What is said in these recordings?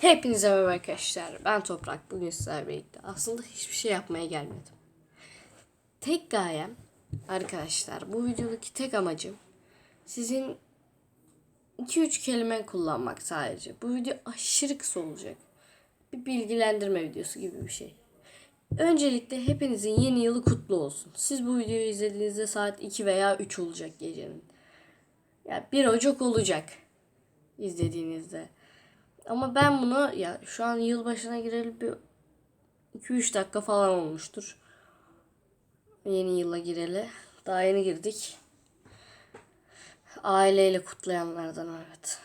Hepinize merhaba arkadaşlar. Ben Toprak. Bugün sizlerle birlikte. Aslında hiçbir şey yapmaya gelmedim. Tek gayem arkadaşlar bu videodaki tek amacım sizin 2-3 kelime kullanmak sadece. Bu video aşırı kısa olacak. Bir bilgilendirme videosu gibi bir şey. Öncelikle hepinizin yeni yılı kutlu olsun. Siz bu videoyu izlediğinizde saat 2 veya 3 olacak gecenin. Ya 1 Ocak olacak izlediğinizde. Ama ben bunu ya şu an yılbaşına gireli bir 2-3 dakika falan olmuştur. Yeni yıla gireli. Daha yeni girdik. Aileyle kutlayanlardan evet.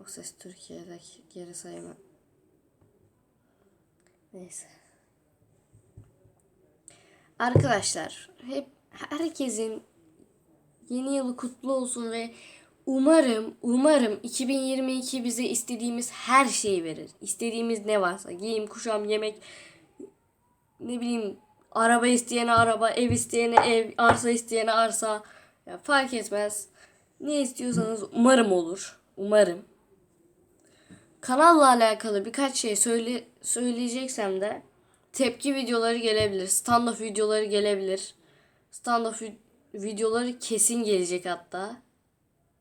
O ses Türkiye'deki geri sayımı. Neyse. Arkadaşlar hep herkesin yeni yılı kutlu olsun ve umarım umarım 2022 bize istediğimiz her şeyi verir. İstediğimiz ne varsa giyim, kuşam, yemek ne bileyim araba isteyene araba, ev isteyene ev, arsa isteyene arsa ya fark etmez. Ne istiyorsanız umarım olur. Umarım. Kanalla alakalı birkaç şey söyle söyleyeceksem de tepki videoları gelebilir. Stand-up videoları gelebilir. Stand-up vi- videoları kesin gelecek hatta.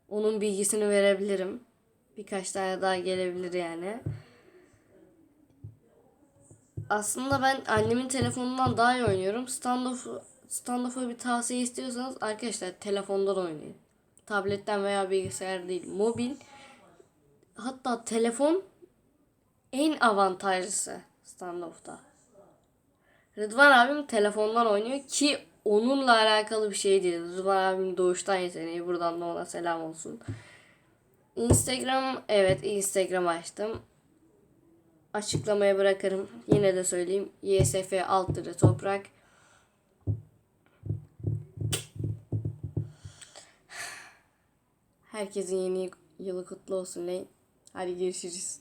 Onun bilgisini verebilirim. Birkaç tane daha gelebilir yani. Aslında ben annemin telefonundan daha iyi oynuyorum. Stand-up stand bir tavsiye istiyorsanız arkadaşlar telefondan oynayın. Tabletten veya bilgisayar değil, mobil. Hatta telefon en avantajlısı standoff'ta. Rıdvan abim telefondan oynuyor ki onunla alakalı bir şey değil. Rıdvan abim doğuştan yeteneği. Buradan da ona selam olsun. Instagram, evet Instagram açtım. Açıklamaya bırakırım. Yine de söyleyeyim. YSF alt toprak. Herkesin yeni yılı kutlu olsun. Hadi görüşürüz.